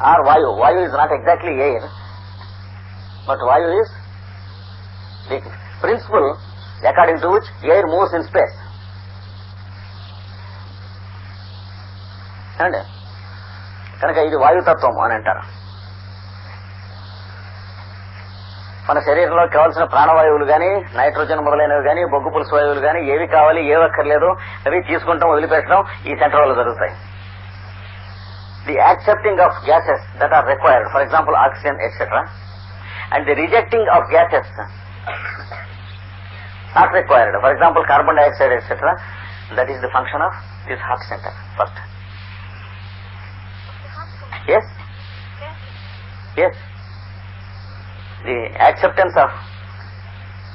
or Vayu. Vayu is not exactly air, but Vayu is the principle according to which air moves in space. ఏమండి కనుక ఇది వాయుతత్వం అని అంటారు మన శరీరంలో కావాల్సిన ప్రాణవాయువులు కానీ నైట్రోజన్ మొదలైనవి కానీ బొగ్గు పులుసు వాయువులు కానీ ఏవి కావాలి ఏవి అక్కర్లేదు అవి తీసుకుంటాం వదిలిపెట్టడం ఈ సెంటర్ వల్ల జరుగుతాయి the accepting of gases that are required, for example oxygen, etc., and the rejecting of gases not required, for example carbon dioxide, etc., that is the function of this heart center first. Yes? Yes. The acceptance of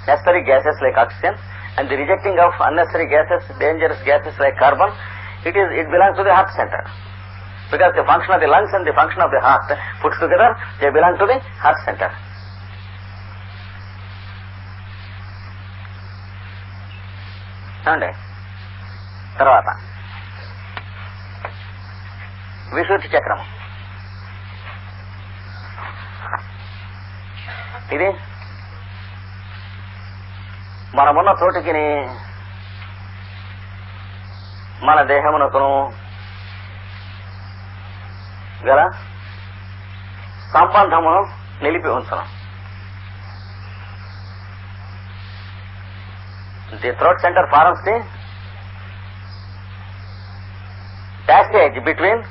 necessary gases like oxygen and the rejecting of unnecessary gases, dangerous gases like carbon, it is it belongs to the heart center. Because the function of the lungs and the function of the heart put together they belong to the heart center తర్వాత. విశుద్ధి చక్రం. ఇది మనమున్న చోటుకి మన దేహమునకును గల సంబంధమును నిలిపి ఉంచను the throat centre forms the passage between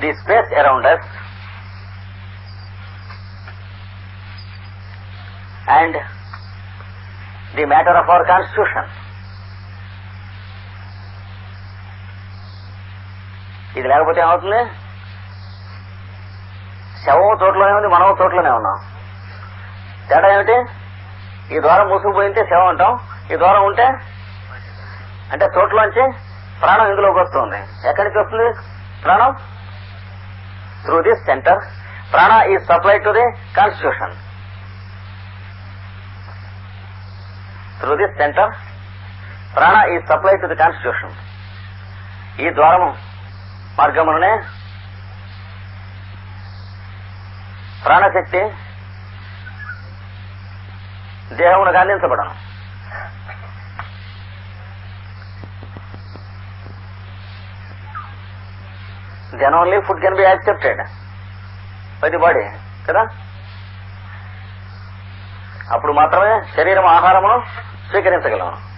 the space around us and the matter of our constitution. ఇది లేకపోతే ఏమవుతుంది? శవం చోట్లనే ఉంది మనవ చోట్లనే ఉన్నాం. తేడా ఏమిటి? ఈ ద్వారం మూసుకుపోయితే శవం అంటాం. ఈ ద్వారం ఉంటే? అంటే చోట్లోంచి ప్రాణం ఇందులోకి వస్తుంది. ఎక్కడికి వస్తుంది? ప్రాణం? త్రూ ది సెంటర్ ప్రాణ ఈ supply to the constitution through the center prana ఈ సప్లై టు ది కాన్స్టిట్యూషన్ ఈ ద్వారము మార్గములనే ప్రాణశక్తి దేహమునకు అందించబడను then only food can be accepted by the కదా? అప్పుడు మాత్రమే శరీరం ఆహారమును స్వీకరించగలము.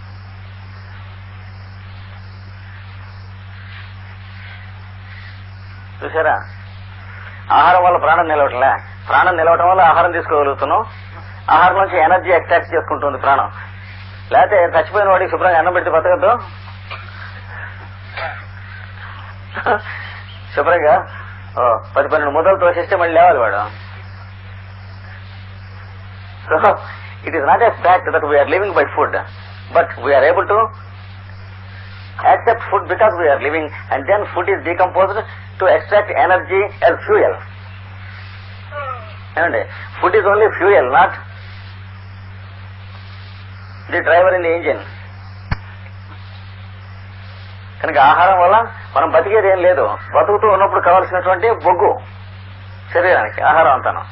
చూసారా? ఆహారం వల్ల ప్రాణం నిలవటంలే. ప్రాణం నిలవటం వల్ల ఆహారం తీసుకోగలుగుతున్నాం. ఆహారం నుంచి ఎనర్జీ ఎక్స్ట్రాక్ట్ చేసుకుంటుంది ప్రాణం. లేకపోతే చచ్చిపోయిన వాడికి శుభ్రంగా అన్నం పెడితే బతకద్దు? శుభ్రంగా? ఓ, పది పన్నెండు ముద్దలు తోసేస్తే మళ్ళీ లేవాలి వాడు. So it is not a fact that we are living by food but we are able to accept food because we are living and then food is decomposed to extract energy as fuel ఏమండి food is only fuel not the driver in the engine కనుక ఆహారం వల్ల మనం బతికేది ఏం లేదు. బతుకుతూ ఉన్నప్పుడు కావలసినటువంటి బొగ్గు. శరీరానికి ఆహారం అంతాను.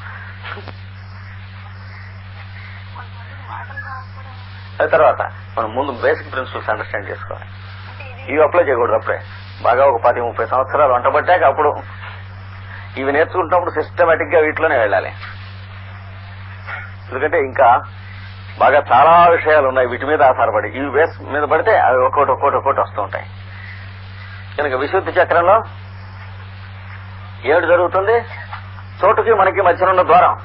తర్వాత మనం ముందు బేసిక్ ప్రిన్సిపల్స్ అండర్స్టాండ్ చేసుకోవాలి. ఇవి అప్లై చేయకూడదు అప్పుడే బాగా ఒక పది ముప్పై సంవత్సరాలు వంటబట్టాక అప్పుడు ఇవి నేర్చుకుంటున్నప్పుడు సిస్టమేటిక్గా వీటిలోనే వెళ్ళాలి. ఎందుకంటే ఇంకా బాగా చాలా విషయాలు ఉన్నాయి వీటి మీద ఆధారపడి. ఇవి బేస్ మీద పడితే అవి ఒక్కోటి ఒక్కోటి ఒక్కోటి వస్తూ ఉంటాయి. కనుక విశుద్ధి చక్రంలో ఏమిటి జరుగుతుంది? చోటుకి మనకి మధ్యన ఉన్న ద్వారం.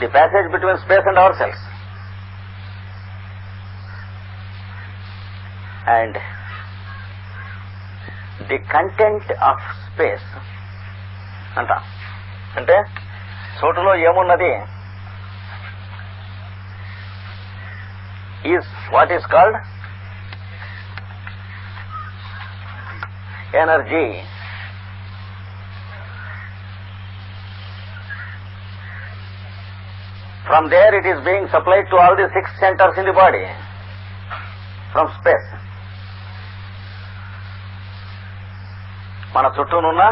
The passage between space and our cells and the content of space అంట అంటే చోటులో ఏమున్నది is what is called energy. From there it is being supplied to all the six centers in the body from space. మన చుట్టూనున్న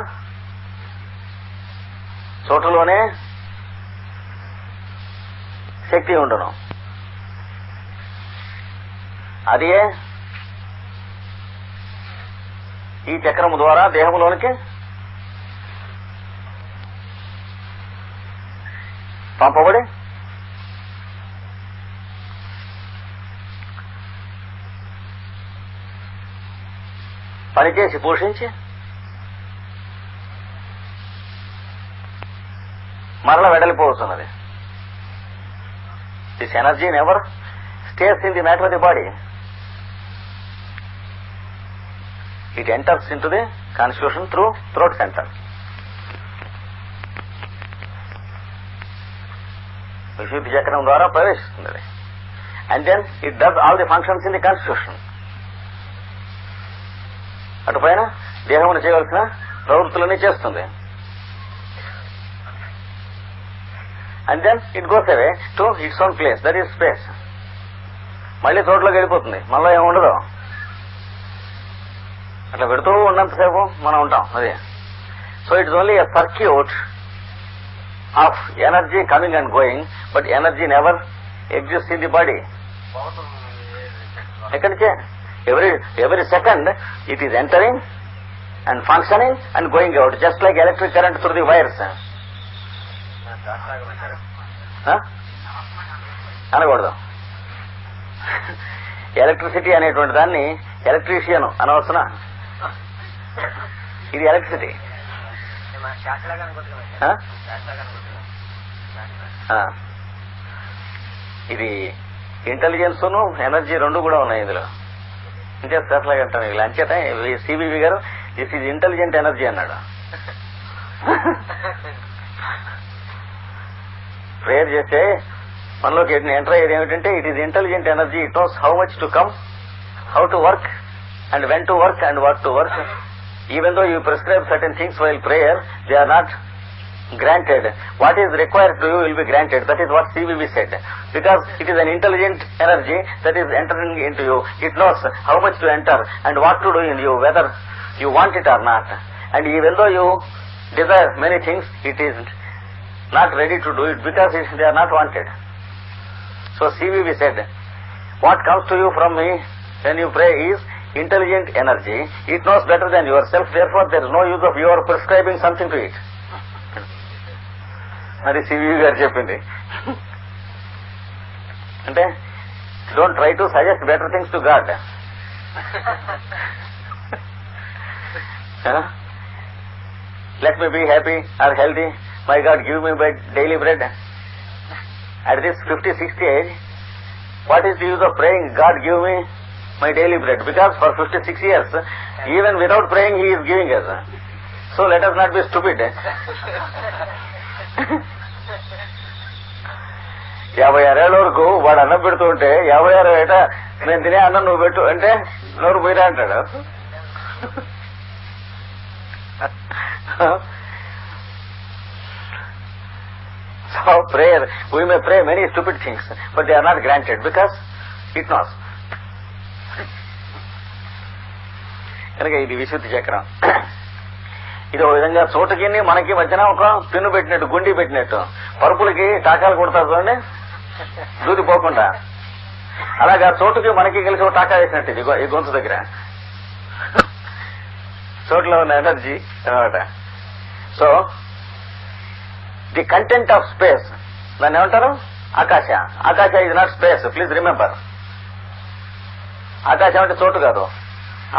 చోటులోనే శక్తి ఉండను. అదే ఈ చక్రము ద్వారా దేహంలోనికి పంపబడి పనిచేసి పోషించి మరల వెడలిపోతున్నది. This energy never stays in the matter of the body it enters into the constitution through throat center విశుద్ధి చక్రం ద్వారా ప్రవేశిస్తుంది and then it does all the functions in the constitution అటుపైన దేహమును చేయవలసిన ప్రవృత్తులన్నీ చేస్తుంది. And then it goes away to its own place that is space మళ్ళీ తోటలోకి వెళ్ళిపోతుంది. మనలో ఏముండదు అట్లా పెడుతూ ఉన్నంతసేపు మనం ఉంటాం అదే. So it's only a circuit of energy coming and going but energy never exist in the body ఎక్కడి నుంచే every every second it is entering and functioning and going out just like electric current through the wires. అనకూడదు. Electricity అనేటువంటి దాన్ని electrician అనవసరం ఇది electricity. ఇది intelligence energy రెండు కూడా ఉన్నాయి ఇందులో. అంటే అట్లాగే అంటాను ఇలా అంచేత సిబివి గారు దిస్ ఈజ్ ఇంటెలిజెంట్ ఎనర్జీ అన్నాడు. ప్రేయర్ చేస్తే మనలోకి ఎంటర్ అయ్యేది ఏమిటంటే it is intelligent energy it knows how much to come how to work and when to work and what to work even though you prescribe certain things while prayer they are not granted. What is required to you will be granted. That is what CVV said. Because it is an intelligent energy that is entering into you. It knows how much to enter and what to do in you, whether you want it or not. And even though you desire many things, it is not ready to do it because it, they are not wanted. So CVV said, what comes to you from me when you pray is intelligent energy. It knows better than yourself. Therefore, there is no use of your prescribing something to it. అది CV గారు చెప్పింది అంటే don't try to suggest better things to God let me be happy or healthy My God give me bread daily bread at this fifty sixty age what is use of praying God give me my daily bread because for fifty six years even without praying he is giving yes so let us not be stupid యాభై ఆరేళ్ళ వరకు వాడు అన్నం పెడుతూ ఉంటే యాభై ఆరు ఏట నేను తినే అన్నం నువ్వు పెట్టు అంటే నోరు పోయిరా అంటాడు. So prayer, we may pray many stupid things, but they are not granted because it knows. కనుక ఇది విశుద్ధి చక్రం. ఇది ఒక విధంగా చోటుకి మనకి మధ్యన ఒక పిన్ను పెట్టినట్టు గుండి పెట్టినట్టు. పరుపులకి టాకాలు కొడతారు చూడండి. దూది పోకుండా. అలాగా చోటుకి మనకి కలిసి ఒక టాకా వేసినట్టు ఇది ఈ గొంతు దగ్గర. చోటులో ఉన్న ఎనర్జీ అనమాట so the content of space. దాన్ని ఏమంటారు? ఆకాశ. ఆకాశ ఇది నాట్ స్పేస్ ప్లీజ్ రిమెంబర్ ఆకాశం అంటే చోటు కాదు.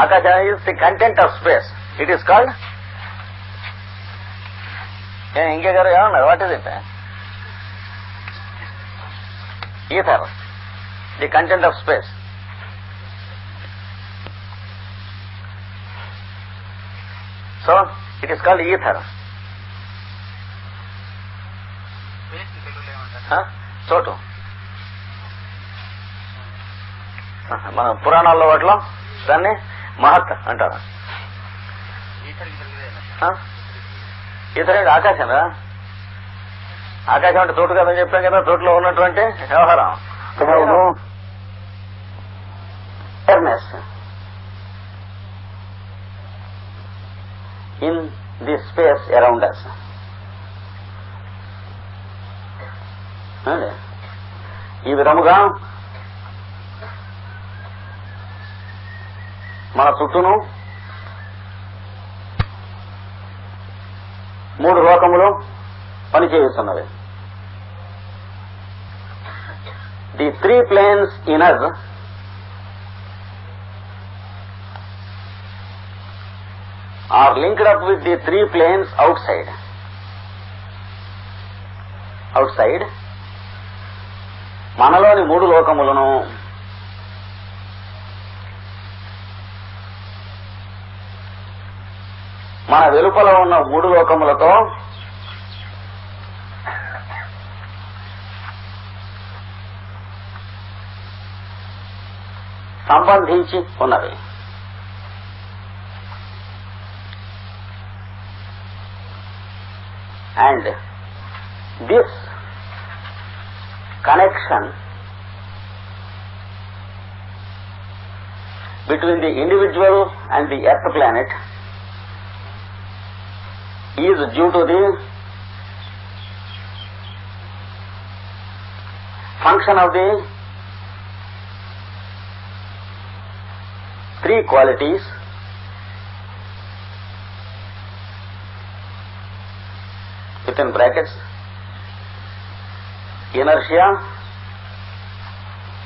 ఆకాశ is the content of space it is called ఇంకే గారు ఏమన్నారు? What is it ether the content of space so it is called ether చోటు. మన పురాణాల్లో వాటిలో దాన్ని మహత్ అంటారు. ఇతరుడు ఆకాశం కదా? ఆకాశం అంటే తోటు కదని చెప్పాం కదా తోటలో ఉన్నటువంటి వ్యవహారం. awareness. in the space around us. ఈ విధముగా మన చుట్టూను మూడు లోకములు పనిచేయిస్తున్నవి the three planes inner are linked up with the three planes outside outside మనలోని మూడు లోకములను మన వెలుపల ఉన్న మూడు లోకములతో సంబంధించి ఉన్నవి. And this connection between the individual and the earth planet is due to the function of the three qualities within brackets inertia,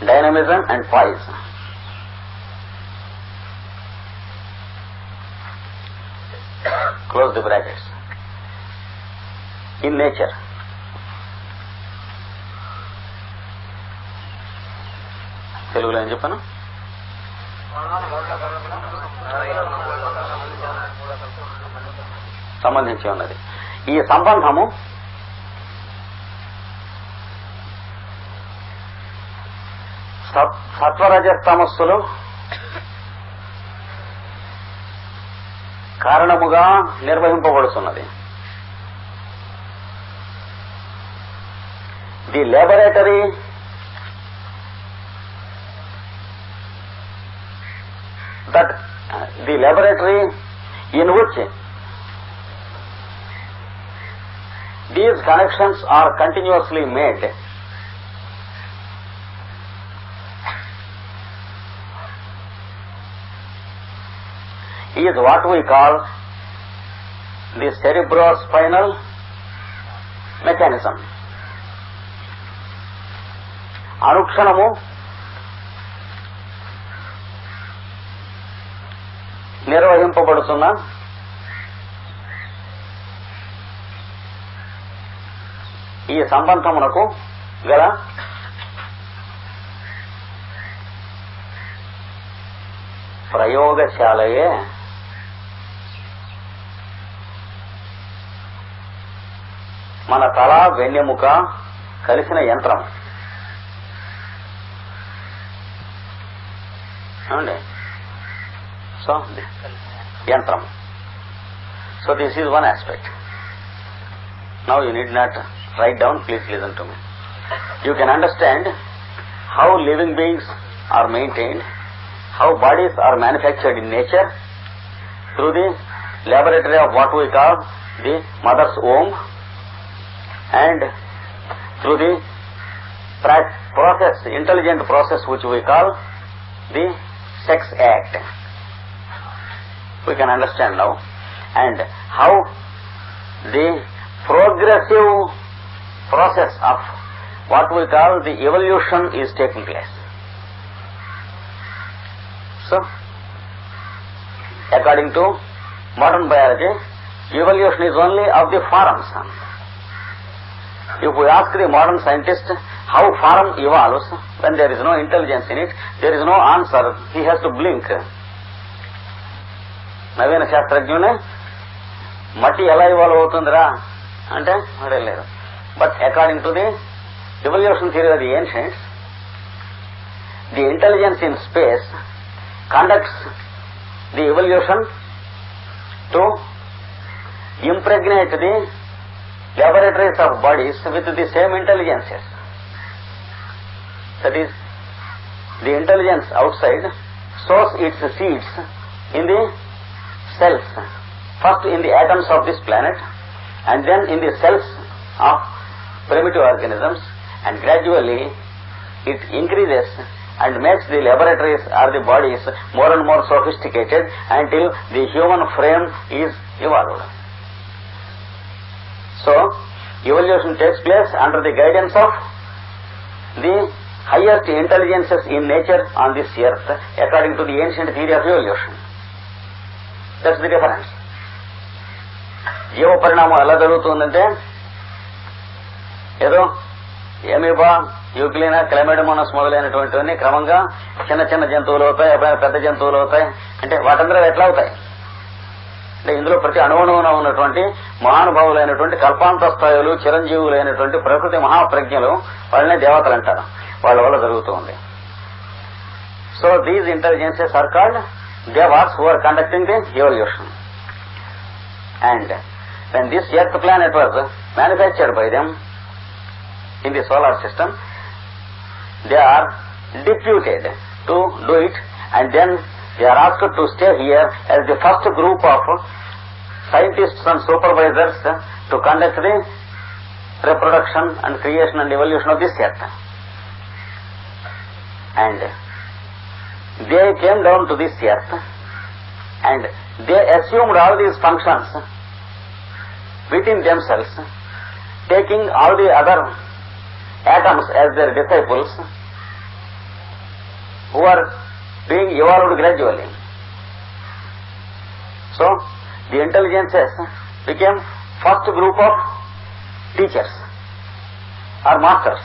dynamism and poise. Close the brackets. In nature. తెలుగులో ఏం చెప్పాను సంబంధించి ఉన్నది ఈ సంబంధము సత్వరజస్తమస్సులు. కారణముగా నిర్వహింపబడుతున్నది. The laboratory that the laboratory in which these connections are continuously made is what call the the cerebrospinal mechanism అనుక్షణము నిర్వహింపబడుతున్న ఈ సంబంధమునకు గల ప్రయోగశాలయే మన తల వెన్నెముక కలిసిన యంత్రం ఏమండి సో యంత్రం so this is one aspect now you need not write down, please listen to me. You can understand how living beings are maintained, how bodies are manufactured in nature through the laboratory of what we call the mother's womb and through the process, intelligent process which we call the sex act. We can understand now and how the progressive process of what we call the evolution is taking place. So, according to modern biology, evolution is only of the forms. If we ask the modern scientist how form evolves, when there is no intelligence in it, there is no answer, he has to blink. నవీన శాస్త్రజ్ఞునే మట్టి ఎలా evolve అవుతుందిరా అంటే లేదు but according to the evolution theory of the ancients the intelligence in space conducts the evolution to impregnate the laboratories of bodies with the same intelligences. That is, the intelligence outside sows its seeds in the cells first in the atoms of this planet and then in the cells of primitive organisms and gradually it increases and makes the laboratories or the bodies more and more sophisticated until the human frame is evolved. So, evolution takes place under the guidance of the highest intelligences in nature on this earth according to the ancient theory of evolution. That's the difference. జీవ పరిణామం ఎలా జరుగుతుందంటే ఏదో amoeba యూక్లినా క్లెమెడమోనస్ మొదలైనటువంటివన్నీ క్రమంగా చిన్న చిన్న జంతువులు అవుతాయి ఎప్పుడైనా పెద్ద జంతువులు అవుతాయి అంటే వాటందరూ ఎట్లా అవుతాయి అంటే ఇందులో ప్రతి అణువణువున ఉన్నటువంటి మహానుభావులైనటువంటి కల్పాంత స్థాయిలు చిరంజీవులైనటువంటి ప్రకృతి మహాప్రజ్ఞలు వాళ్ళనే దేవతలు అంటారు. వాళ్ళ వల్ల జరుగుతూ ఉంది so these intelligences are called devas who are conducting the evolution and when this earth planet was manufactured by them in the solar system, they are deputed to do it and then they are asked to stay here as the first group of scientists and supervisors to conduct the reproduction and creation and evolution of this earth. And they came down to this earth and they assumed all these functions within themselves, taking all the other atoms as their disciples who are being evolved gradually. So, the intelligences became first group of teachers or masters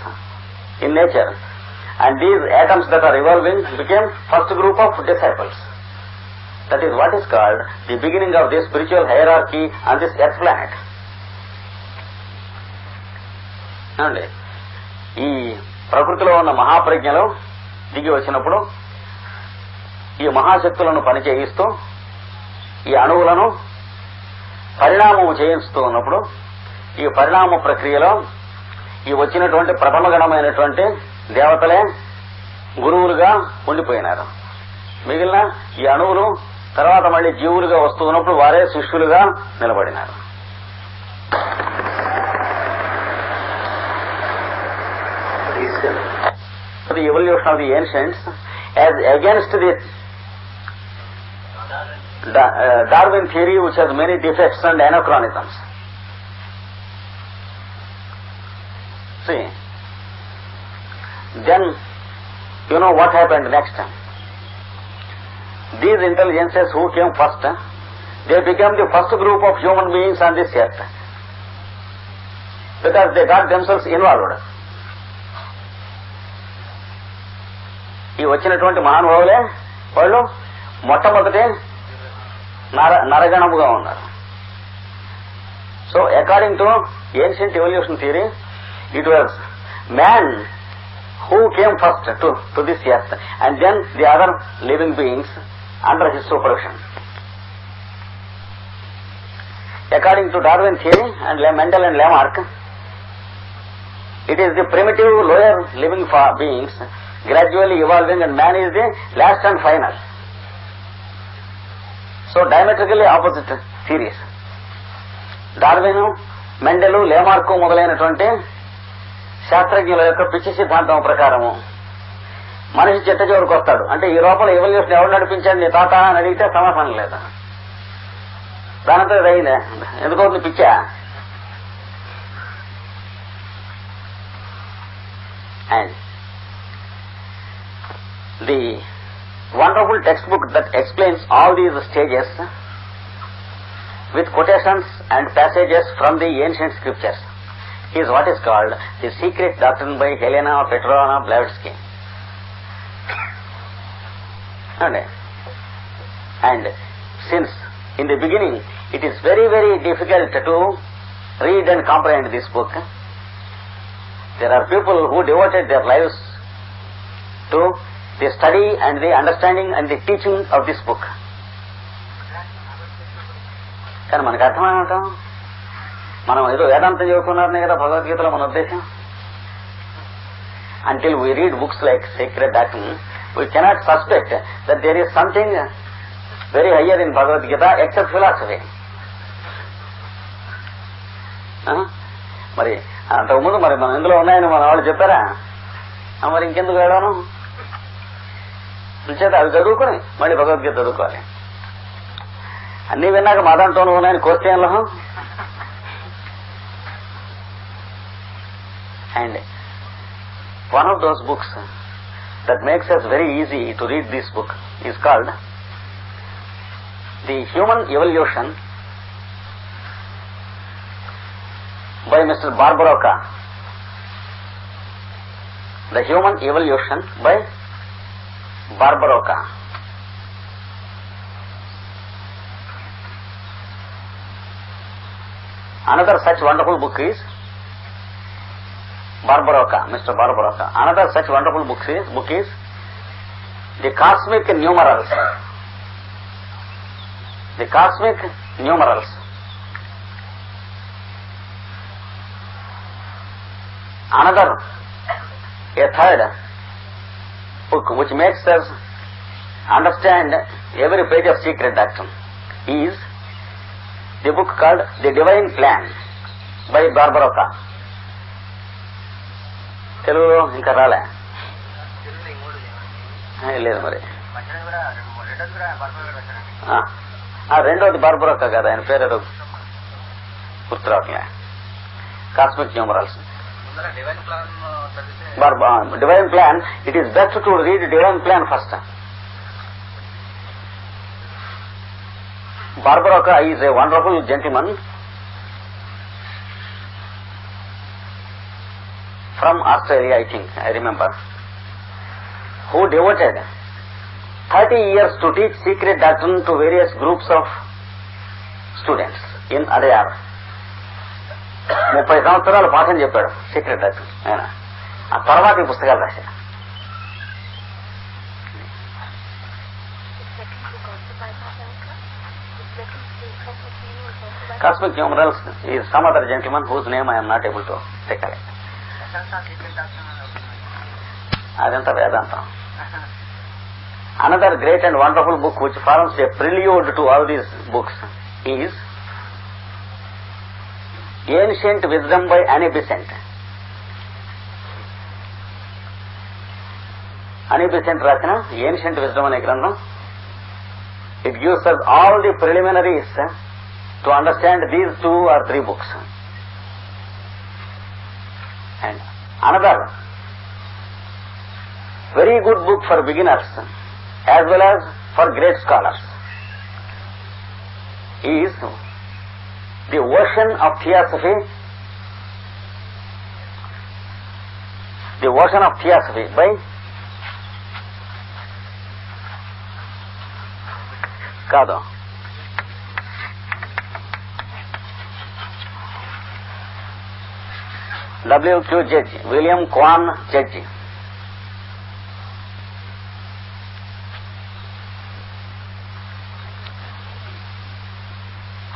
in nature and these atoms that are evolving became first group of disciples. That is what is called the beginning of the spiritual hierarchy on this earth planet. ఏమండి ఈ ప్రకృతిలో ఉన్న మహాప్రజ్ఞలు దిగి వచ్చినప్పుడు ఈ మహాశక్తులను పనిచేయిస్తూ ఈ అణువులను పరిణామం చేయిస్తూ ఉన్నప్పుడు ఈ పరిణామ ప్రక్రియలో ఈ వచ్చినటువంటి ప్రథమగణమైనటువంటి దేవతలే గురువులుగా ఉండిపోయినారు. మిగిలిన ఈ అణువులు తర్వాత మళ్ళీ జీవులుగా వస్తూ ఉన్నప్పుడు వారే శిష్యులుగా నిలబడినారు. The evolution of the ancients as against the Da- uh, Darwin theory which has many defects and anachronisms. See, then you know what happened next. These intelligences who came first, they became the first group of human beings on this earth because they got themselves involved. ఈ వచ్చినటువంటి మహానుభావులే వాళ్ళు మొట్టమొదటి నర నరగణముగా ఉన్నారు so according to ancient evolution theory it was man who came first to to this earth and then the other living beings under his supervision according to Darwin theory and mental and Lamarck it is the primitive lower living fa- beings gradually evolving and man is the last and final. So diametrically opposite theories Darwin Mendel Lamarck మొదలైనటువంటి శాస్త్రజ్ఞుల యొక్క పిచ్చి సిద్ధాంతం ప్రకారము మనిషి చెట్ట చివరికి వస్తాడు. అంటే ఈ లోపల ఎవల్యూషన్ ఎవరు నడిపించాడు? నీ తాత అని అడిగితే సమాధానం లేదు. దానితో ఇదైందే అయిందే ఎందుకవుతుంది పిచ్చా? The wonderful textbook that explains all these stages with quotations and passages from the ancient scriptures is what is called the secret doctrine by Helena Petrovna Blavatsky. And, and since in the beginning it is very very difficult to read and comprehend this book, there are people who devoted their lives to the study and the understanding and the teaching of this book. కానీ మనకు అర్థమేమిటం మనం ఏదో వేదాంతం చదువుకున్నారనే కదా భగవద్గీతలో మన ఉద్దేశం. Until we read books like Secret Doctrine we cannot suspect that there is something very higher in Bhagavad Gita except philosophy మరి అంతకుముందు మరి మనం ఇందులో ఉన్నాయని మన వాళ్ళు చెప్పారా? మరి ఇంకెందుకు వెళ్ళాను? చేత అవి చదువుకొని మళ్ళీ భగవద్గీత చదువుకోవాలి అన్ని విన్నాక మా దాంట్లోనూ ఉన్నాయని కోస్తేయంలో and one of those books that makes us very easy to read this book is called The Human Evolution by Mr. Barbaroka. The Human Evolution by Barbaroka another such wonderful book is Barbaroka mister Barbaroka. Another such wonderful book is book is the cosmic numerals the cosmic numerals another a third book which makes us understand every page of secret doctrine is the book called The Divine Plan by Barbaroka. తెలుగులో ఇంకా రాలే ఆ, లేదు మరి ఆ, ఆ, రెండోది బార్బరోక్క కదా ఆయన పేరు ఏదో గుర్తు రావట్లే cosmic numerals Uh, divine plan, it is best to read divine plan first. Barbaroka is a wonderful gentleman from Australia, I think, I remember, who devoted 30 years to teach secret doctrine to various groups of students in Adyar. ముప్పై సంవత్సరాలు పాఠం చెప్పాడు. Secret అది ఆయన. ఆ తర్వాత ఈ పుస్తకాలు రాశాడు కాస్మిక్ న్యూమరల్స్ ఈ some other gentleman whose name I'm not able to recollect అదంతా వేదాంతం. Another great and wonderful book which forms a prelude to all these books is ancient wisdom by Annie Besant Annie Besant రాసిన ancient wisdom అనే గ్రంథం it gives us all the preliminaries to understand these two or three books and another very good book for beginners as well as for great scholars is the ocean of theosophy the ocean of theosophy by కాదు W Q Judge William Quan Judge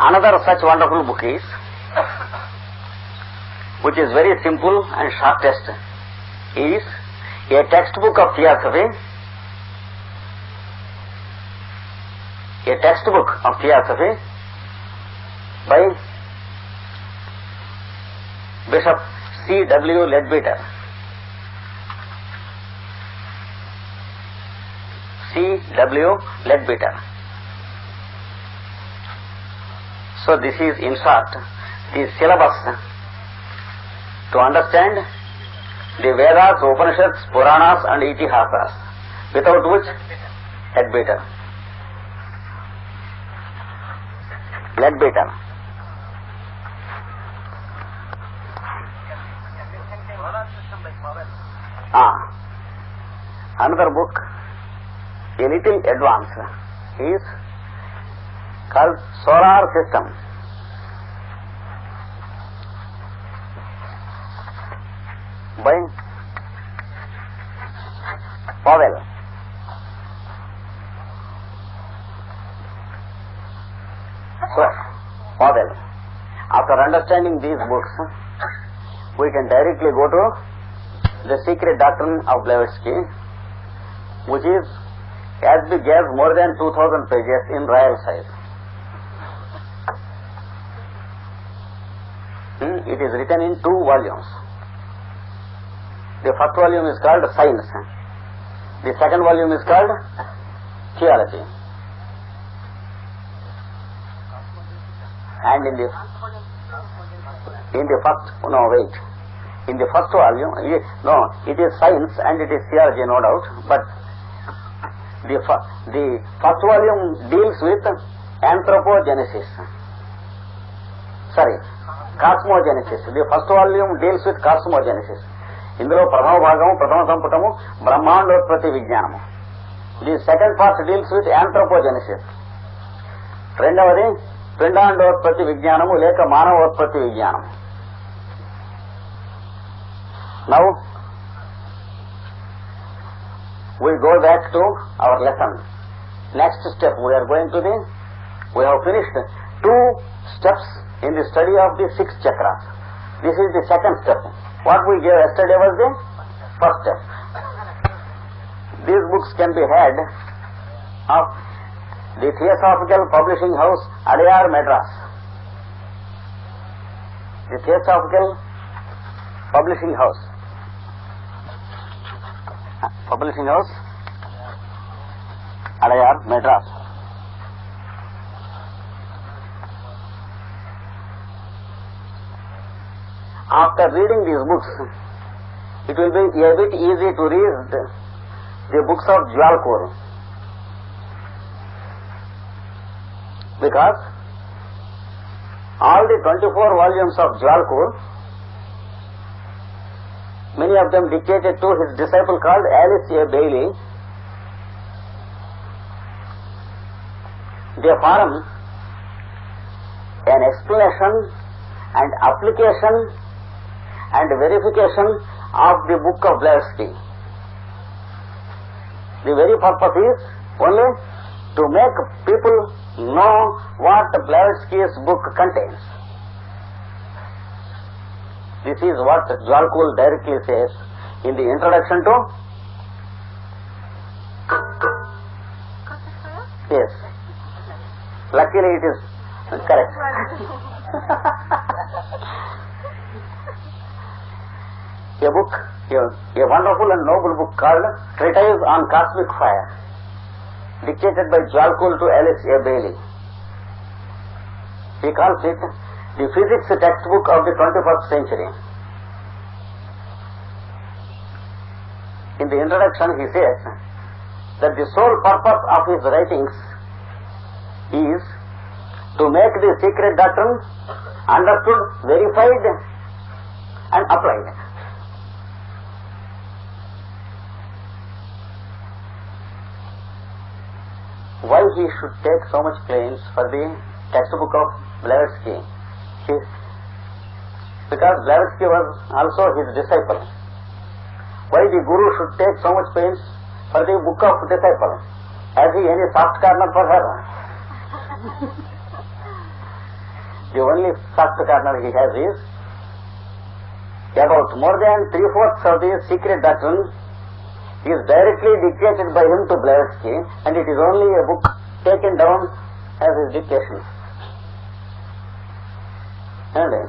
Another such wonderful book is, which is very simple and shortest, is a textbook of theosophy, a textbook of theosophy by Bishop C. W. Ledbetter. C. W. Ledbetter. So this is in short the syllabus to understand the Vedas, Upanishads, Puranas and Itihasas without which. Let better. Ah, another book, a little advanced, is called solar system. By Powell. So, Powell. After understanding these books, we can directly go to the secret doctrine of Blavatsky, which is as big as more than 2000 pages in royal size. It is written in two volumes. The first volume is called Science. The second volume is called Theology. And in the in the first no wait in the first volume no it is science and it is theology no doubt but the the first volume deals with anthropogenesis sorry cosmogenesis first volume deals with cosmogenesis ఇందులో ప్రథమ భాగము ప్రథమ సంపుటము బ్రహ్మాండోత్పత్తి విజ్ఞానము the second part deals with anthropogenesis రెండవది పిండాండోత్పత్తి విజ్ఞానము లేక మానవోత్పత్తి విజ్ఞానము now we go back to our lesson. Next step, we are going to the, we two steps in the study of the six chakras. This is the second step. What we gave yesterday was the first step. These books can be had of the Theosophical Publishing House, Adayar, Madras. The Theosophical Publishing House. Publishing House, Adayar, Madras. After reading these books, it will be a bit easy to read the, books of Jwalkur. Because all the 24 volumes of Jwalkur, many of them dictated to his disciple called Alice A. Bailey, they form an explanation and application and verification of the book of Blavatsky. The very purpose is only to make people know what Blavatsky's book contains. This is what Jwalkul directly says in the introduction to Yes. Luckily it is correct. a book, a, a wonderful and noble book called Treatise on Cosmic Fire, dictated by Jwalkul to Alice A. Bailey. He calls it the physics textbook of the 21st century. In the introduction he says that the sole purpose of his writings is to make the secret doctrine understood, verified and applied. Why he should take so much pains for the textbook of Blavatsky? Because Blavatsky was also his disciple. Why the Guru should take so much pains for the book of disciple? Has he any soft corner for her? the only soft corner he has is about more than three-fourths of the secret doctrine is directly dictated by him to Blavatsky and it is only a book taken down as his dictation. ఏమండి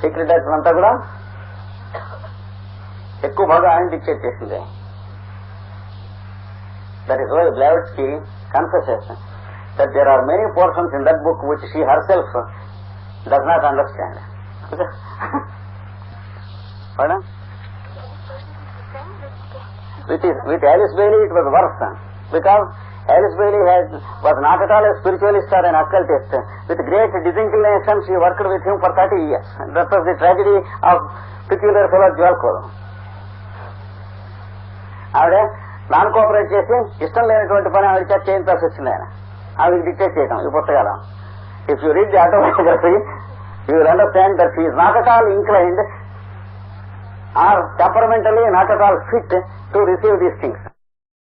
secret doctor అంతా కూడా ఎక్కువ బాగా ఆయన dictate చేసింది that is why Blavatsky confesses that there are many portions in that book which she herself does not understand with, his, with Alice Bailey it was worse because Alice Bailey has, was not at all a spiritualist or an occultist. With great disinclination she worked with him for 30 years. That was the tragedy of peculiar fellow Jwalkor. ఆవిడ non cooperate చేసి ఇష్టం లేనటువంటి పని ఆవిడ చేత చేయించాల్సి వచ్చింది ఆయన ఆవిడ డిక్టేట్ చేయటం ఈ పుస్తకాలు if you read the autobiography you will understand that he is not at all inclined are temperamentally not at all fit to receive these things.